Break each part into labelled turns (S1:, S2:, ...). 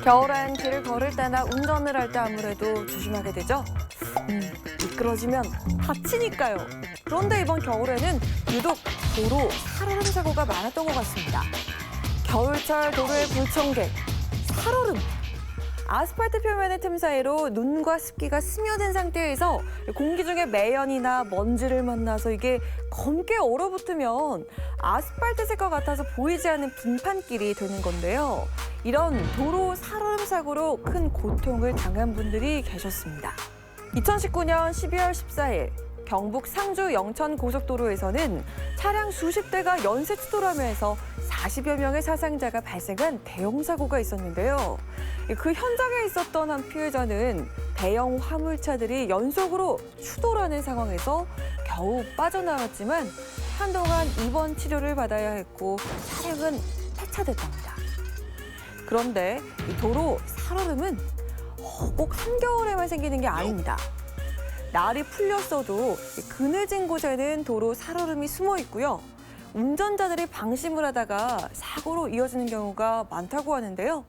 S1: 겨울엔 길을 걸을 때나 운전을 할 때 아무래도 조심하게 되죠. 음, 미끄러지면 다치니까요. 그런데 이번 겨울에는 유독 도로 살얼음 사고가 많았던 것 같습니다. 겨울철 도로의 불청객, 살얼음. 아스팔트 표면의 틈 사이로 눈과 습기가 스며든 상태에서 공기 중에 매연이나 먼지를 만나서 이게 검게 얼어붙으면 아스팔트색과 같아서 보이지 않는 빙판길이 되는 건데요. 이런 도로 살얼음 사고로 큰 고통을 당한 분들이 계셨습니다. 2019년 12월 14일 경북 상주 영천 고속도로에서는 차량 수십 대가 연쇄 추돌하면서 40여 명의 사상자가 발생한 대형 사고가 있었는데요. 그 현장에 있었던 한 피해자는 대형 화물차들이 연속으로 추돌하는 상황에서 겨우 빠져나왔지만 한동안 입원 치료를 받아야 했고 차량은 폐차됐답니다. 그런데 이 도로 살얼음은 어, 꼭 한겨울에만 생기는 게 아닙니다. 날이 풀렸어도 이 그늘진 곳에는 도로 살얼음이 숨어 있고요. 운전자들이 방심을 하다가 사고로 이어지는 경우가 많다고 하는데요.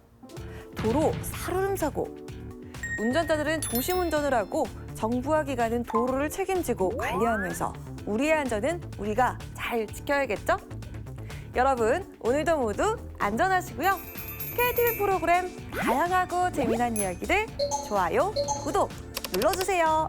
S1: 도로 살얼음 사고. 운전자들은 조심 운전을 하고 정부와 기관은 도로를 책임지고 관리하면서 우리의 안전은 우리가 잘 지켜야겠죠? 여러분, 오늘도 모두 안전하시고요. KTV 프로그램 다양하고 재미난 이야기들 좋아요, 구독 눌러주세요.